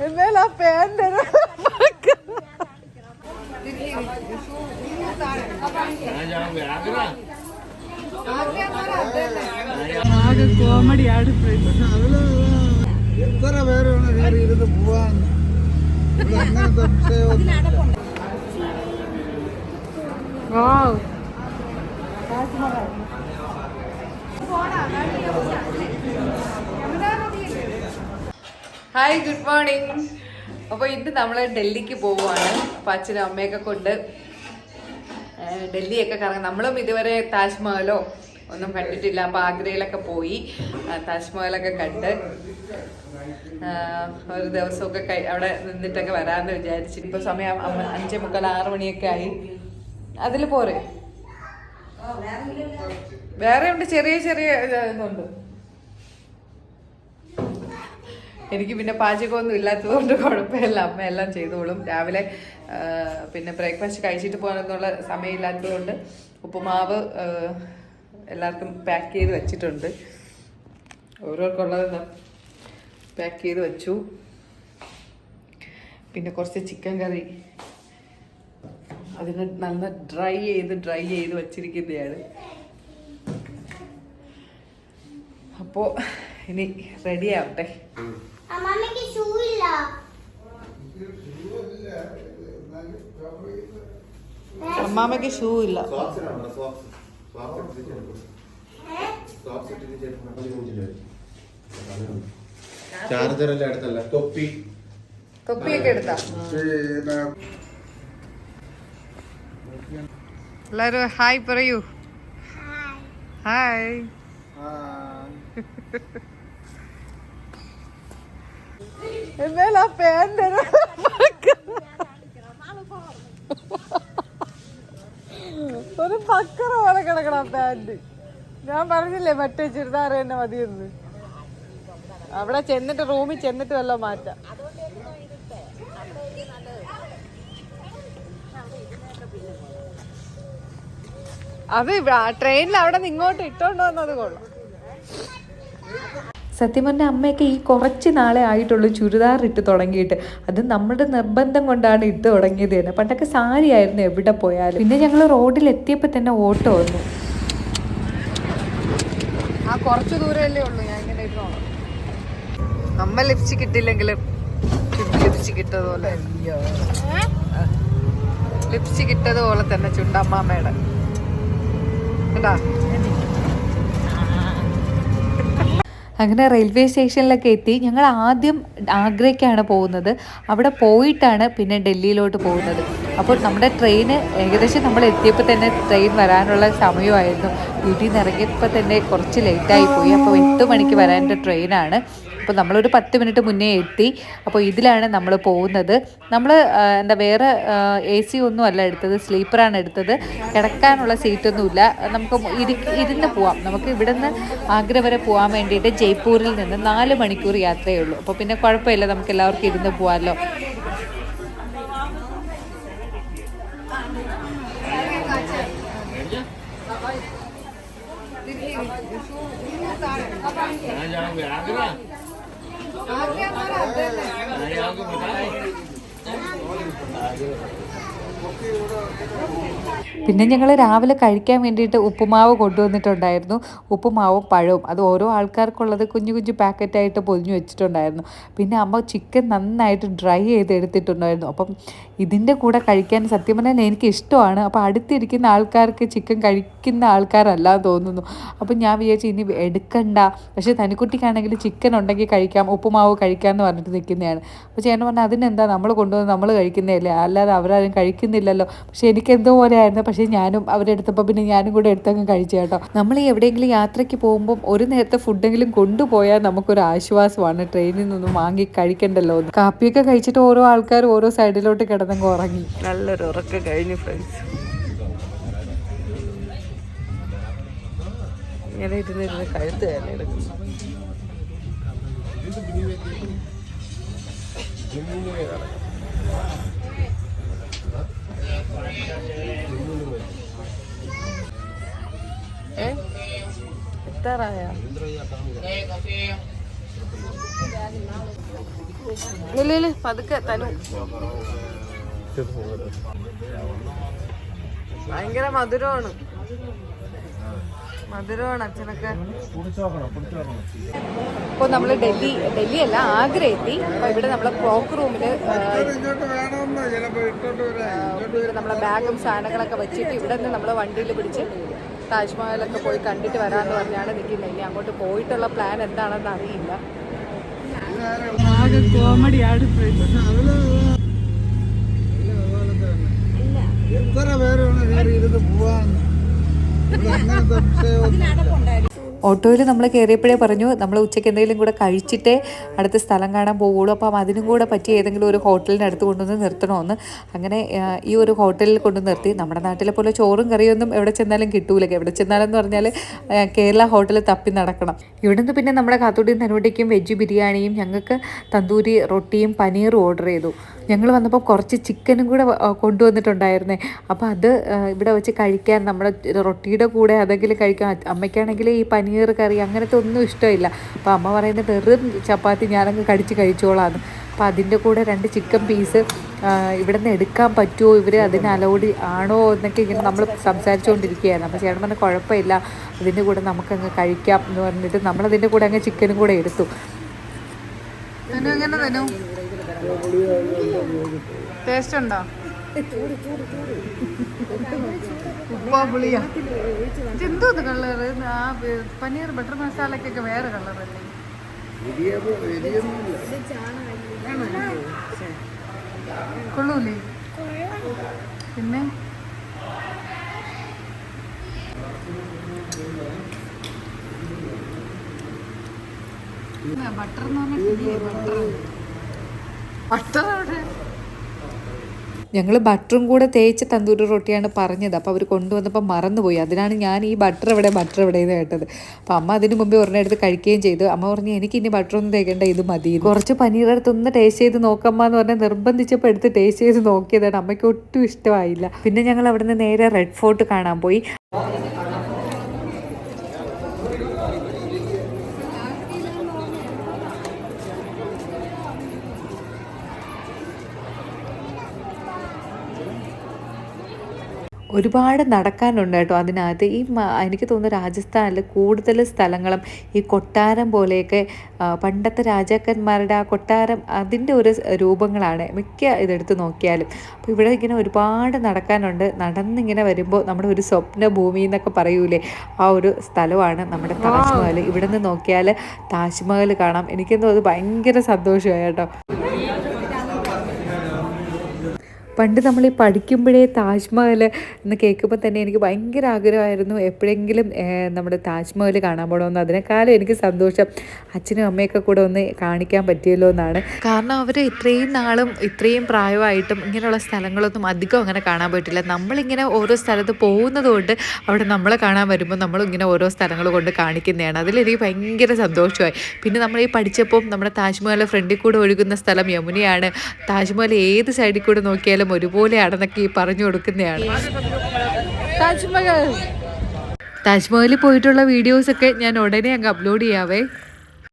എന്നാൽ ആ പാന്റ് ആകെ കോമഡിയാണ് എത്ര പേരാണ് കയറി ഇരുന്ന് ഇവിടെ അങ്ങനത്തെ വിഷയമൊന്നും വാവ് ഹായ് ഗുഡ് മോർണിംഗ് അപ്പോൾ ഇന്ന് നമ്മൾ ഡൽഹിക്ക് പോവുകയാണ് അപ്പോൾ അച്ഛനും അമ്മയൊക്കെ കൊണ്ട് ഡൽഹിയൊക്കെ കറങ്ങാം നമ്മളും ഇതുവരെ താജ്മഹലോ ഒന്നും കണ്ടിട്ടില്ല. അപ്പോൾ ആഗ്രയിലൊക്കെ പോയി. താജ്മഹലൊക്കെ കണ്ട്. ഒരു ദിവസമൊക്കെ കൈ അവിടെ നിന്നിട്ടൊക്കെ വരാമെന്ന് വിചാരിച്ചു. ഇപ്പോൾ സമയം അഞ്ചേ മുക്കാൽ ആറ് മണിയൊക്കെ ആയി. അതിൽ പോരെ? വേറെ ഉണ്ട് ചെറിയ ചെറിയ ഇതുണ്ട്. എനിക്ക് പിന്നെ പാചകമൊന്നും ഇല്ലാത്തതുകൊണ്ട് കുഴപ്പമില്ല. അമ്മ എല്ലാം ചെയ്തോളും. രാവിലെ പിന്നെ ബ്രേക്ക്ഫാസ്റ്റ് കഴിച്ചിട്ട് പോകാനെന്നുള്ള സമയമില്ലാത്തതുകൊണ്ട് ഉപ്പുമാവ് എല്ലാവർക്കും പാക്ക് ചെയ്ത് വെച്ചിട്ടുണ്ട്. ഓരോർക്കുള്ളത് പാക്ക് ചെയ്ത് വെച്ചു. പിന്നെ കുറച്ച് ചിക്കൻ കറി. അതിന് നല്ല ഡ്രൈ ചെയ്ത് ഡ്രൈ ചെയ്ത് വച്ചിരിക്കുന്നതാണ് അപ്പോൾ ഇനി റെഡി ആവട്ടെ. അമ്മമ്മക്ക് ഷൂ ഇല്ല. അമ്മാമ്മക്ക് ഷൂ ഇല്ല. ചാർജർ എല്ലാം അടുത്തല്ല തൊപ്പി. തൊപ്പിയൊക്കെ എടുത്താ? എല്ലാരും ഹായ് പറയൂ. ഹായ്. ആ, എന്നാൽ ആ പാന്റ് ഒരു പക്കറ പോലെ കിടക്കണ പാന്റ് ഞാൻ പറഞ്ഞില്ലേ മറ്റേ ചുരിദാർ തന്നെ മതിയെന്ന്. അവിടെ ചെന്നിട്ട് റൂമിൽ ചെന്നിട്ട് വല്ല മാറ്റാം. അത് ട്രെയിനിൽ അവിടെ നിന്ന് ഇങ്ങോട്ട് ഇട്ടോണ്ട് വന്നത് കൊള്ളാം. സത്യം പറഞ്ഞാൽ അമ്മയൊക്കെ ഈ കുറച്ച് നാളെ ആയിട്ടുള്ളൂ ചുരിദാർ ഇട്ട് തുടങ്ങിയിട്ട്. അത് നമ്മുടെ നിർബന്ധം കൊണ്ടാണ് ഇട്ട് തുടങ്ങിയത് തന്നെ. പണ്ടൊക്കെ സാരി ആയിരുന്നു എവിടെ പോയാലും. പിന്നെ ഞങ്ങൾ റോഡിൽ എത്തിയപ്പോൾ തന്നെ ഓട്ടോ വന്നു. ആ കുറച്ച് ദൂരമല്ലേ ഉള്ളൂ ഞാൻ ഇങ്ങനെ അമ്മ ലഭിച്ചു ലിപ്സ്റ്റിക് ഇട്ടില്ലെങ്കിലും ലിപ്സ്റ്റിക് ഇട്ടതുപോലെ ലിപ്സ്റ്റിക് ഇട്ടതുപോലെ തന്നെ ചുണ്ടമ്മാമ്മയുടെ കേട്ടാ അങ്ങനെ റെയിൽവേ സ്റ്റേഷനിലൊക്കെ എത്തി. ഞങ്ങൾ ആദ്യം ആഗ്രയ്ക്കാണ് പോകുന്നത്. അവിടെ പോയിട്ടാണ് പിന്നെ ഡൽഹിയിലോട്ട് പോകുന്നത്. അപ്പോൾ നമ്മുടെ ട്രെയിന് ഏകദേശം നമ്മൾ എത്തിയപ്പോൾ തന്നെ ട്രെയിൻ വരാനുള്ള സമയമായിരുന്നു. വീട്ടിൽ നിന്ന് ഇറങ്ങിയപ്പോൾ തന്നെ കുറച്ച് ലേറ്റായി പോയി. അപ്പോൾ എട്ട് മണിക്ക് വരാന്റെ ട്രെയിനാണ് അപ്പോൾ നമ്മളൊരു പത്ത് മിനിറ്റ് മുന്നേ എത്തി. അപ്പോൾ ഇതിലാണ് നമ്മൾ പോകുന്നത്. നമ്മൾ എന്താ വേറെ എ സി ഒന്നും അല്ല എടുത്തത്. സ്ലീപ്പറാണ് എടുത്തത്. കിടക്കാനുള്ള സീറ്റൊന്നുമില്ല. നമുക്ക് ഇരി ഇരുന്ന് പോവാം. നമുക്ക് ഇവിടെ നിന്ന് ആഗ്ര വരെ പോകാൻ വേണ്ടിയിട്ട് ജയ്പൂരിൽ നിന്ന് നാല് മണിക്കൂർ യാത്രയേ ഉള്ളൂ അപ്പോൾ പിന്നെ കുഴപ്പമില്ല. നമുക്ക് എല്ലാവർക്കും ഇരുന്ന് പോകാമല്ലോ आगे പിന്നെ ഞങ്ങൾ രാവിലെ കഴിക്കാൻ വേണ്ടിയിട്ട് ഉപ്പുമാവ് കൊണ്ടുവന്നിട്ടുണ്ടായിരുന്നു. ഉപ്പുമാവും പഴവും. അത് ഓരോ ആൾക്കാർക്കുള്ളത് കുഞ്ഞു കുഞ്ഞു പാക്കറ്റായിട്ട് പൊതിഞ്ഞു വെച്ചിട്ടുണ്ടായിരുന്നു. പിന്നെ അമ്മ ചിക്കൻ നന്നായിട്ട് ഡ്രൈ ചെയ്ത് എടുത്തിട്ടുണ്ടായിരുന്നു അപ്പം ഇതിന്റെ കൂടെ കഴിക്കാൻ സത്യം പറഞ്ഞാൽ എനിക്ക് ഇഷ്ടമാണ്. അപ്പോൾ അടുത്തിരിക്കുന്ന ആൾക്കാർക്ക് ചിക്കൻ കഴിക്കുന്ന ആൾക്കാരല്ല തോന്നുന്നു. അപ്പം ഞാൻ വിചാരിച്ചു ഇനി എടുക്കണ്ട. പക്ഷേ തനിക്കുട്ടിക്കാണെങ്കിൽ ചിക്കൻ ഉണ്ടെങ്കിൽ കഴിക്കാം ഉപ്പുമാവ് കഴിക്കാം എന്ന് പറഞ്ഞിട്ട് നിൽക്കുന്നതാണ്. അപ്പോൾ ചേട്ടൻ പറഞ്ഞാൽ അതിനെന്താ നമ്മൾ കൊണ്ടുവന്ന് നമ്മൾ കഴിക്കുന്നതല്ലേ? അല്ലാതെ അവരാരും കഴിക്കുന്നില്ലല്ലോ പക്ഷെ എനിക്ക് എന്തോ പോലെ ആയിരുന്നു പക്ഷേ ഞാനും അവരെടുത്തപ്പോൾ പിന്നെ ഞാനും കൂടെ എടുത്തങ്ങ് കഴിച്ചു കേട്ടോ. നമ്മൾ എവിടെയെങ്കിലും യാത്രയ്ക്ക് പോകുമ്പോൾ ഒരു നേരത്തെ ഫുഡെങ്കിലും കൊണ്ടുപോയാൽ നമുക്കൊരു ആശ്വാസമാണ്. ട്രെയിനിൽ നിന്നും വാങ്ങി കഴിക്കണ്ടല്ലോ കാപ്പിയൊക്കെ കഴിച്ചിട്ട് ഓരോ ആൾക്കാർ ഓരോ സൈഡിലോട്ട് കിടന്നങ്ങ് ഉറങ്ങി. നല്ലൊരു ഉറക്കം കഴിഞ്ഞു ഫ്രണ്ട്സ് ഇങ്ങനെ ഇരുന്നിരുന്ന് കഴുത്ത് എടുക്കും ഏ പതുക്കെ തനു. ഭയങ്കര മധുരമാണ്. മധുരമാണ് അച്ഛനൊക്കെ. ഇപ്പോൾ നമ്മൾ ഡൽഹി ഡൽഹി അല്ല ആഗ്ര എത്തി അപ്പോൾ ഇവിടെ നമ്മളെ ക്ലോക്ക് റൂമിൽ ഇങ്ങോട്ട് നമ്മളെ ബാഗും സാധനങ്ങളൊക്കെ വെച്ചിട്ട് ഇവിടെ നിന്ന് നമ്മൾ വണ്ടിയിൽ പിടിച്ച് താജ്മഹലൊക്കെ പോയി കണ്ടിട്ട് വരാന്ന് പറഞ്ഞാണ് നിൽക്കുന്നത് ഇനി അങ്ങോട്ട് പോയിട്ടുള്ള പ്ലാൻ എന്താണെന്ന് അറിയില്ല. കോമഡിയാണ് എത്ര പേരാണ് കയറി ഇരുന്ന് പോവാന്ന്? വിഷയമൊന്നുമില്ല ഓട്ടോയിൽ നമ്മൾ കയറിയപ്പോഴേ പറഞ്ഞു നമ്മൾ ഉച്ചയ്ക്ക് എന്തെങ്കിലും കൂടെ കഴിച്ചിട്ടേ അടുത്ത സ്ഥലം കാണാൻ പോവുള്ളൂ. അപ്പം അതിനും കൂടെ പറ്റിയ ഏതെങ്കിലും ഒരു ഹോട്ടലിന്റെ അടുത്ത് കൊണ്ടുവന്ന് നിർത്തണമെന്ന് അങ്ങനെ ഈ ഒരു ഹോട്ടലിൽ കൊണ്ടു നിർത്തി. നമ്മുടെ നാട്ടിലെ പോലെ ചോറും കറിയൊന്നും എവിടെ ചെന്നാലും കിട്ടൂല. എവിടെ ചെന്നാലെന്ന് പറഞ്ഞാൽ കേരള ഹോട്ടലിൽ തപ്പി നടക്കണം. ഇവിടുന്ന് പിന്നെ നമ്മുടെ കാത്തൂടിയും നനുവട്ടിക്കും വെജ് ബിരിയാണിയും. ഞങ്ങൾക്ക് തന്തൂരി റൊട്ടിയും പനീറും ഓർഡർ ചെയ്തു. ഞങ്ങൾ വന്നപ്പോൾ കുറച്ച് ചിക്കനും കൂടെ കൊണ്ടുവന്നിട്ടുണ്ടായിരുന്നേ. അപ്പോൾ അത് ഇവിടെ വെച്ച് കഴിക്കാൻ നമ്മുടെ റൊട്ടിയുടെ കൂടെ അതെങ്കിലും കഴിക്കാൻ അമ്മയ്ക്കാണെങ്കിൽ ഈ പനീർ കറി അങ്ങനത്തെ ഒന്നും ഇഷ്ടമില്ല. അപ്പോൾ അമ്മ പറയുന്നത് വെറും ചപ്പാത്തി ഞാനങ്ങ് കടിച്ച് കഴിച്ചോളാന്ന്. അപ്പോൾ അതിന്റെ കൂടെ രണ്ട് ചിക്കൻ പീസ് ഇവിടെ നിന്ന് എടുക്കാൻ പറ്റുമോ ഇവർ അതിന് അലൗഡ് ആണോ എന്നൊക്കെ ഇങ്ങനെ നമ്മൾ സംസാരിച്ചുകൊണ്ടിരിക്കുകയായിരുന്നു അപ്പോൾ ചേട്ടൻ പറഞ്ഞ കുഴപ്പമില്ല. അതിന്റെ കൂടെ നമുക്കങ്ങ് കഴിക്കാം എന്ന് പറഞ്ഞിട്ട് നമ്മളതിന്റെ കൂടെ അങ്ങ് ചിക്കനും കൂടെ എടുത്തു. ടേസ്റ്റ് ഉണ്ടോ? ഉപ്പാ പുളിയാ. ഇതെന്തോ കളറ് ആ പനീർ ബട്ടർ മസാലക്കൊക്കെ വേറെ കളറല്ലേ കൊള്ളൂലേ? പിന്നെ? ബട്ടർ എന്ന് പറഞ്ഞാൽ ബട്ടർ ബട്ടർ അവിടെ? ഞങ്ങൾ ബട്ടറും കൂടെ തേച്ച് തന്തൂരി റൊട്ടിയാണ് പറഞ്ഞത്. അപ്പോൾ അവർ കൊണ്ടുവന്നപ്പോൾ മറന്നുപോയി. അതിനാണ് ഞാൻ ഈ ബട്ടർ എവിടെ ബട്ടർ എവിടെ എന്ന് കേട്ടത്. അപ്പോൾ അമ്മ അതിന് മുമ്പേ ഒരെണ്ണം എടുത്ത് കഴിക്കുകയും ചെയ്തു. അമ്മ പറഞ്ഞു എനിക്ക് ഇനി ബട്ടർ ഒന്നും തേക്കേണ്ട ഇത് മതി കുറച്ച് പനീർ എടുത്ത് ഒന്ന് ടേസ്റ്റ് ചെയ്ത് നോക്കമ്മ എന്ന് പറഞ്ഞാൽ നിർബന്ധിച്ചപ്പോൾ എടുത്ത് ടേസ്റ്റ് ചെയ്ത് നോക്കിയതാണ്. അമ്മയ്ക്ക് ഒട്ടും ഇഷ്ടമായില്ല. പിന്നെ ഞങ്ങൾ അവിടുന്ന് നേരെ റെഡ് ഫോർട്ട് കാണാൻ പോയി. ഒരുപാട് നടക്കാനുണ്ട് കേട്ടോ അതിനകത്ത്. ഈ എനിക്ക് തോന്നുന്നു രാജസ്ഥാനിൽ കൂടുതൽ സ്ഥലങ്ങളും ഈ കൊട്ടാരം പോലെയൊക്കെ പണ്ടത്തെ രാജാക്കന്മാരുടെ ആ കൊട്ടാരം അതിന്റെ ഒരു രൂപങ്ങളാണ് മിക്ക ഇതെടുത്ത് നോക്കിയാലും. അപ്പോൾ ഇവിടെ ഇങ്ങനെ ഒരുപാട് നടക്കാനുണ്ട്. നടന്നിങ്ങനെ വരുമ്പോൾ നമ്മുടെ ഒരു സ്വപ്ന ഭൂമി എന്നൊക്കെ പറയൂലേ ആ ഒരു സ്ഥലമാണ് നമ്മുടെ താജ്മഹൽ. ഇവിടെ നിന്ന് നോക്കിയാൽ താജ്മഹൽ കാണാം. എനിക്കെന്തോ അത് ഭയങ്കര സന്തോഷമായി കേട്ടോ. പണ്ട് നമ്മൾ ഈ പഠിക്കുമ്പോഴേ താജ്മഹൽ എന്ന് കേൾക്കുമ്പോൾ തന്നെ എനിക്ക് ഭയങ്കര ആഗ്രഹമായിരുന്നു എപ്പോഴെങ്കിലും നമ്മുടെ താജ്മഹൽ കാണാൻ പോകണമെന്ന് അതിനേക്കാളും എനിക്ക് സന്തോഷം അച്ഛനും അമ്മയൊക്കെ കൂടെ ഒന്ന് കാണിക്കാൻ പറ്റിയല്ലോ എന്നാണ്. കാരണം അവർ ഇത്രയും നാളും ഇത്രയും പ്രായമായിട്ടും ഇങ്ങനെയുള്ള സ്ഥലങ്ങളൊന്നും അധികം അങ്ങനെ കാണാൻ പറ്റില്ല നമ്മളിങ്ങനെ ഓരോ സ്ഥലത്ത് പോകുന്നത് കൊണ്ട് അവിടെ നമ്മളെ കാണാൻ വരുമ്പോൾ നമ്മളിങ്ങനെ ഓരോ സ്ഥലങ്ങൾ കൊണ്ട് കാണിക്കുന്നതാണ്. അതിലെനിക്ക് ഭയങ്കര സന്തോഷമായി. പിന്നെ നമ്മൾ ഈ പഠിച്ചപ്പോൾ നമ്മുടെ താജ്മഹൽ ഫ്രണ്ടിൽ കൂടെ ഒഴുകുന്ന സ്ഥലം യമുനയാണ്. താജ്മഹൽ ഏത് സൈഡിൽ കൂടെ നോക്കിയാലും ഒരുപോലെയാണെന്നൊക്കെ ഈ പറഞ്ഞു കൊടുക്കുന്നതാണ്. താജ്മഹൽ. താജ്മഹലിൽ പോയിട്ടുള്ള വീഡിയോസൊക്കെ ഞാൻ ഉടനെ അങ്ങ് അപ്ലോഡ് ചെയ്യാവേ.